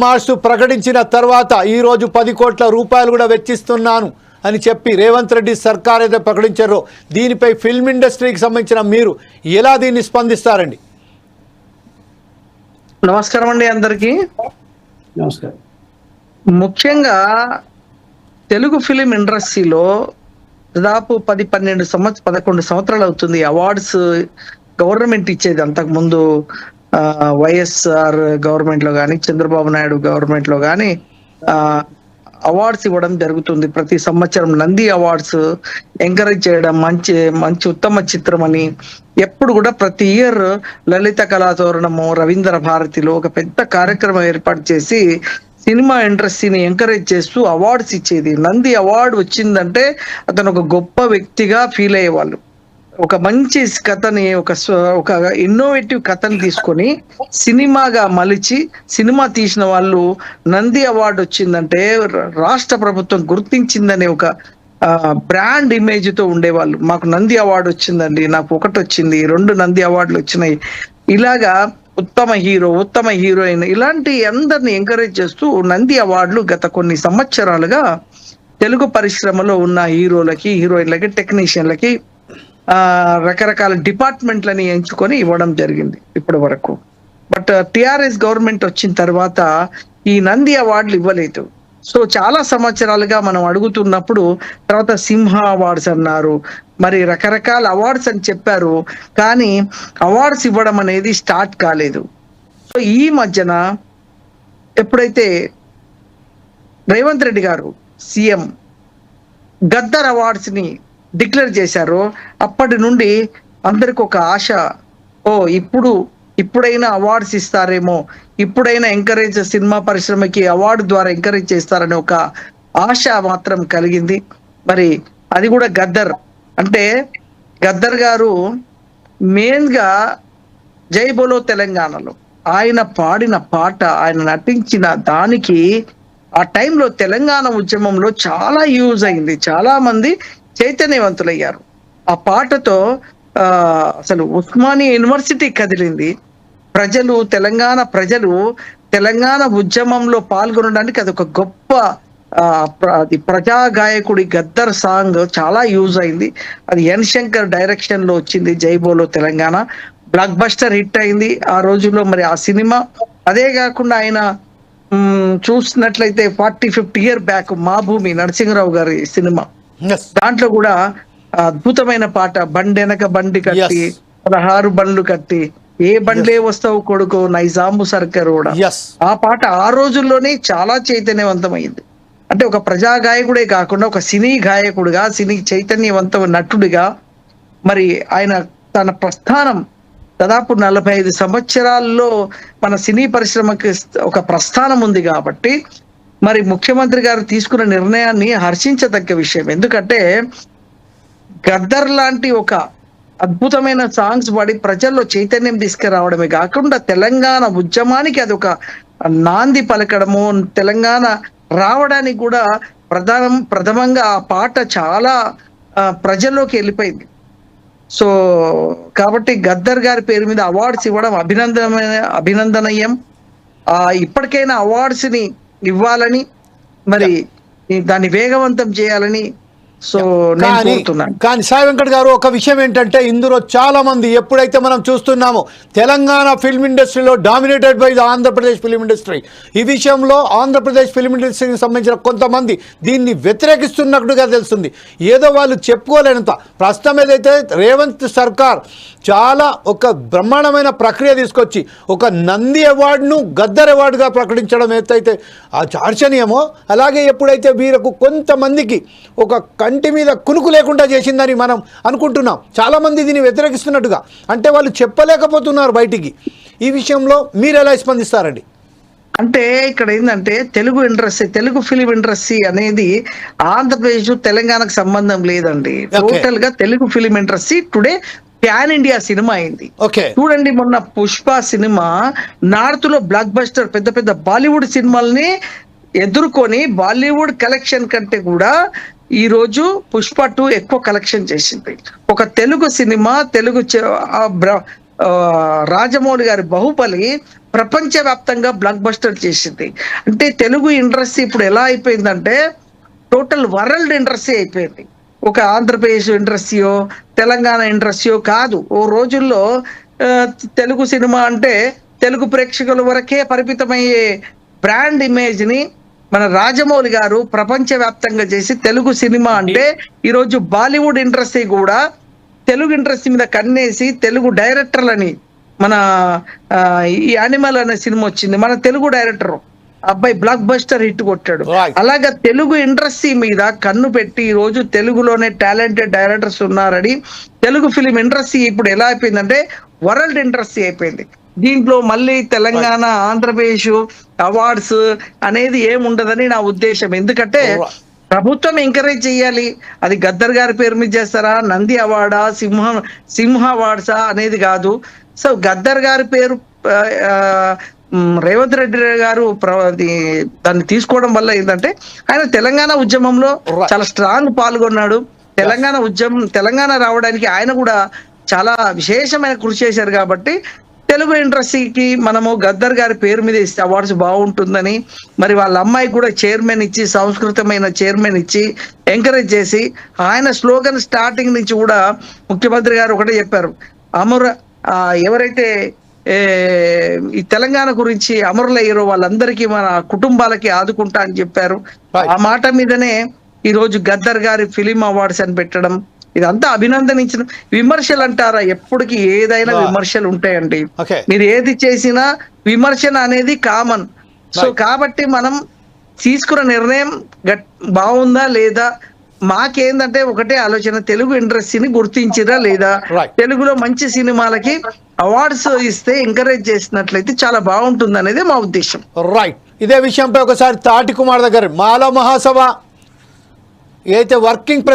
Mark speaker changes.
Speaker 1: మార్చు ప్రకటించిన తర్వాత ఈ రోజు పది కోట్ల రూపాయలు కూడా వెచ్చిస్తున్నాను అని చెప్పి రేవంత్ రెడ్డి సర్కార్ అయితే ప్రకటించారో దీనిపై ఫిల్మ్ ఇండస్ట్రీకి సంబంధించిన మీరు ఎలా దీన్ని స్పందిస్తారండి?
Speaker 2: నమస్కారం అండి అందరికి.
Speaker 3: నమస్కారం.
Speaker 2: ముఖ్యంగా తెలుగు ఫిలిం ఇండస్ట్రీలో దాదాపు పది పన్నెండు సంవత్సరం పదకొండు సంవత్సరాలు అవుతుంది అవార్డ్స్ గవర్నమెంట్ ఇచ్చేది అంతకు ముందు ఆ, వైఎస్ఆర్ గవర్నమెంట్లో కానీ చంద్రబాబు నాయుడు గవర్నమెంట్లో కానీ అవార్డ్స్ ఇవ్వడం జరుగుతుంది. ప్రతి సంవత్సరం నంది అవార్డ్స్ ఎంకరేజ్ చేయడం మంచి మంచి ఉత్తమ చిత్రం అని ఎప్పుడు కూడా ప్రతి ఇయర్ లలిత కళాతోరణము రవీంద్ర భారతిలో ఒక పెద్ద కార్యక్రమం ఏర్పాటు చేసి సినిమా ఇండస్ట్రీని ఎంకరేజ్ చేస్తూ అవార్డ్స్ ఇచ్చేది. నంది అవార్డు వచ్చిందంటే అతను ఒక గొప్ప వ్యక్తిగా ఫీల్ అయ్యేవాళ్ళు. ఒక మంచి కథని ఒక ఒక ఇన్నోవేటివ్ కథని తీసుకొని సినిమాగా మలిచి సినిమా తీసిన వాళ్ళు నంది అవార్డు వచ్చిందంటే రాష్ట్ర ప్రభుత్వం గుర్తించిందనే ఒక బ్రాండ్ ఇమేజ్తో ఉండేవాళ్ళు. మాకు నంది అవార్డు వచ్చిందండి నాకు ఒకటి వచ్చింది రెండు నంది అవార్డులు వచ్చినాయి. ఇలాగా ఉత్తమ హీరో ఉత్తమ హీరోయిన్ ఇలాంటి అందరిని ఎంకరేజ్ చేస్తూ నంది అవార్డులు గత కొన్ని సంవత్సరాలుగా తెలుగు పరిశ్రమలో ఉన్న హీరోలకి హీరోయిన్లకి టెక్నీషియన్లకి రకరకాల డిపార్ట్మెంట్లని ఎంచుకొని ఇవ్వడం జరిగింది ఇప్పటి వరకు. బట్ టిఆర్ఎస్ గవర్నమెంట్ వచ్చిన తర్వాత ఈ నంది అవార్డులు ఇవ్వలేదు. సో చాలా సంవత్సరాలుగా మనం అడుగుతున్నప్పుడు తర్వాత సింహ అవార్డ్స్ అన్నారు మరి రకరకాల అవార్డ్స్ అని చెప్పారు కానీ అవార్డ్స్ ఇవ్వడం అనేది స్టార్ట్ కాలేదు. సో ఈ మధ్యన ఎప్పుడైతే రేవంత్ రెడ్డి గారు సీఎం గద్దర్ అవార్డ్స్ని డిక్లేర్ చేశారో అప్పటి నుండి అందరికి ఒక ఆశ ఓ ఇప్పుడు ఇప్పుడైనా అవార్డ్స్ ఇస్తారేమో ఇప్పుడైనా ఎంకరేజ్ సినిమా పరిశ్రమకి అవార్డు ద్వారా ఎంకరేజ్ చేస్తారనే ఒక ఆశ మాత్రం కలిగింది. మరి అది కూడా గద్దర్. అంటే గద్దర్ గారు మెయిన్గా జై బోలో తెలంగాణలో. ఆయన పాడిన పాట ఆయన నటించిన దానికి ఆ టైంలో తెలంగాణ ఉద్యమంలో చాలా యూజ్ అయింది. చాలా మంది చైతన్యవంతులయ్యారు. ఆ పాటతో ఆ, అసలు ఉస్మానియా యూనివర్సిటీ కదిలింది. ప్రజలు తెలంగాణ ప్రజలు తెలంగాణ ఉద్యమంలో పాల్గొనడానికి అది ఒక గొప్ప ఆ, ప్ర- అది ప్రజా గాయకుడి గద్దర్ సాంగ్ చాలా యూజ్ అయింది. అది ఎన్ శంకర్ డైరెక్షన్లో వచ్చింది Jai Bolo Telangana. Blockbuster hit అయింది ఆ రోజుల్లో మరి ఆ సినిమా. అదే కాకుండా ఆయన చూసినట్లయితే ఫార్టీ ఫిఫ్టీ ఇయర్ బ్యాక్ మా భూమి నరసింహరావు గారి సినిమా. దాంట్లో కూడా అద్భుతమైన పాట బండెనక బండి కట్టి. పదహారు బండ్లు కట్టి ఏ బండ్లే వస్తావు కొడుకు నైజాము సర్కార్ కూడా ఆ పాట ఆ రోజుల్లోనే చాలా చైతన్యవంతమైంది. అంటే ఒక ప్రజా గాయకుడే కాకుండా ఒక సినీ గాయకుడిగా సినీ చైతన్యవంత నటుడిగా మరి ఆయన తన ప్రస్థానం దాదాపు నలభై ఐదు సంవత్సరాల్లో మన సినీ పరిశ్రమకి ఒక ప్రస్థానం ఉంది కాబట్టి మరి ముఖ్యమంత్రి గారు తీసుకున్న నిర్ణయాన్ని హర్షించదగ్గ విషయం. ఎందుకంటే గద్దర్ లాంటి ఒక అద్భుతమైన సాంగ్స్ పాడి ప్రజల్లో చైతన్యం తీసుకురావడమే కాకుండా తెలంగాణ ఉద్యమానికి అది ఒక నాంది పలకడము తెలంగాణ రావడానికి కూడా ప్రధానం ప్రథమంగా ఆ పాట చాలా ప్రజల్లోకి వెళ్ళిపోయింది. సో కాబట్టి గద్దర్ గారి పేరు మీద అవార్డ్స్ ఇవ్వడం అభినందనమైన అభినందనీయం. ఆ ఇప్పటికైనా అవార్డ్స్ని ఇవ్వాలని మరి దాన్ని వేగవంతం చేయాలని సో
Speaker 1: కానీ కానీ సాయి వెంకట్ గారు ఒక విషయం ఏంటంటే ఇందులో చాలా మంది ఎప్పుడైతే మనం చూస్తున్నామో తెలంగాణ ఫిల్మ్ ఇండస్ట్రీలో dominated by the Andhra Pradesh film industry ఈ విషయంలో ఆంధ్రప్రదేశ్ ఫిల్మ్ ఇండస్ట్రీకి సంబంధించిన కొంతమంది దీన్ని వ్యతిరేకిస్తున్నట్టుగా తెలుస్తుంది. ఏదో వాళ్ళు చెప్పుకోలేనంత. ప్రస్తుతం ఏదైతే రేవంత్ సర్కార్ చాలా ఒక బ్రహ్మాండమైన ప్రక్రియ తీసుకొచ్చి ఒక నంది అవార్డును గద్దర్ అవార్డుగా ప్రకటించడం ఏదైతే ఆ చార్చనీయమో అలాగే ఎప్పుడైతే వీరకు కొంతమందికి ఒక కంటి మీద కునుకు లేకుండా చేసిందని మనం అనుకుంటున్నాం. చాలామంది దీన్ని వ్యతిరేకిస్తున్నట్టుగా. అంటే వాళ్ళు చెప్పలేకపోతున్నారు బయటికి. ఈ విషయంలో మీరు ఎలా స్పందిస్తారండి?
Speaker 2: అంటే ఇక్కడ ఏంటంటే Telugu industry Telugu film industry అనేది ఆంధ్రప్రదేశ్ తెలంగాణకు సంబంధం లేదండి. టోటల్గా Telugu film industry today pan India cinema అయింది.
Speaker 1: ఓకే.
Speaker 2: చూడండి మొన్న పుష్ప సినిమా నార్త్లో బ్లాక్ బస్టర్ పెద్ద పెద్ద బాలీవుడ్ సినిమాల్ని ఎదుర్కొని బాలీవుడ్ కలెక్షన్ కంటే కూడా ఈ రోజు పుష్ప టూ ఎక్కువ కలెక్షన్ చేసింది. ఒక తెలుగు సినిమా తెలుగు బ్ర- రాజమౌళి గారి బాహుబలి ప్రపంచవ్యాప్తంగా బ్లాక్ బస్టర్ చేసింది. అంటే తెలుగు ఇండస్ట్రీ ఇప్పుడు ఎలా అయిపోయిందంటే టోటల్ వరల్డ్ ఇండస్ట్రీ అయిపోయింది. ఒక ఆంధ్రప్రదేశ్ ఇండస్ట్రీయో తెలంగాణ ఇండస్ట్రీయో కాదు. ఓ రోజుల్లో తెలుగు సినిమా అంటే తెలుగు ప్రేక్షకుల వరకే పరిమితమయ్యే బ్రాండ్ ఇమేజ్ని మన రాజమౌళి గారు ప్రపంచవ్యాప్తంగా చేసి తెలుగు సినిమా అంటే ఈరోజు బాలీవుడ్ ఇండస్ట్రీ కూడా తెలుగు ఇండస్ట్రీ మీద కన్నేసి తెలుగు డైరెక్టర్లని మన ఈ యానిమల్ అనే సినిమా వచ్చింది. మన తెలుగు డైరెక్టర్ అబ్బాయి బ్లాక్ బస్టర్ హిట్ కొట్టాడు. అలాగా తెలుగు ఇండస్ట్రీ మీద కన్ను పెట్టి ఈ రోజు తెలుగులోనే టాలెంటెడ్ డైరెక్టర్స్ ఉన్నారని తెలుగు ఫిలిం ఇండస్ట్రీ ఇప్పుడు ఎలా అయిపోయిందంటే వరల్డ్ ఇండస్ట్రీ అయిపోయింది. దీంట్లో మళ్ళీ తెలంగాణ ఆంధ్రప్రదేశ్ అవార్డ్స్ అనేది ఏముండదని నా ఉద్దేశం ఎందుకంటే. ప్రభుత్వం ఎంకరేజ్ చేయాలి అది గద్దర్ గారి పేరు మీద చేస్తారా నంది అవార్డా సింహ సింహ అవార్డ్సా అనేది కాదు సో గద్దర్ గారి పేరు రేవంత్ రెడ్డి గారు దాన్ని తీసుకోవడం వల్ల ఏంటంటే ఆయన తెలంగాణ ఉద్యమంలో. చాలా స్ట్రాంగ్ పాల్గొన్నాడు తెలంగాణ ఉద్యమం తెలంగాణ రావడానికి ఆయన కూడా చాలా విశేషమైన కృషి చేశారు కాబట్టి తెలుగు ఇండస్ట్రీకి మనము గద్దర్ గారి పేరు మీద ఇస్తే అవార్డ్స్ బాగుంటుందని మరి వాళ్ళ అమ్మాయి కూడా చైర్మన్ ఇచ్చి సంస్కృతమైన చైర్మన్ ఇచ్చి ఎంకరేజ్ చేసి ఆయన స్లోగన్ స్టార్టింగ్ నుంచి కూడా ముఖ్యమంత్రి గారు ఒకటే చెప్పారు అమర ఎవరైతే ఈ తెలంగాణ గురించి అమరులయ్యారో వాళ్ళందరికీ మన కుటుంబాలకి ఆదుకుంటా అని చెప్పారు. ఆ మాట మీదనే ఈ రోజు గద్దర్ గారి ఫిలిం అవార్డ్స్ అని పెట్టడం ఇదంతా అభినందనించిన విమర్శలు అంటారా ఎప్పటికీ ఏదైనా. విమర్శలు ఉంటాయండి. మీరు ఏది చేసినా విమర్శన అనేది కామన్ సో. కాబట్టి మనం తీసుకున్న నిర్ణయం బాగుందా లేదా మాకేందంటే ఒకటే ఆలోచన తెలుగు ఇండస్ట్రీని గుర్తించిరా లేదా. తెలుగులో మంచి సినిమాలకి అవార్డ్స్ ఇస్తే ఎంకరేజ్ చేసినట్లయితే చాలా బాగుంటుంది అనేది మా ఉద్దేశం
Speaker 1: రైట్ ఇదే విషయంపై ఒకసారి తాటి కుమార్ దగ్గర మాల మహాసభ ఏదైతే వర్కింగ్ ప్రెస్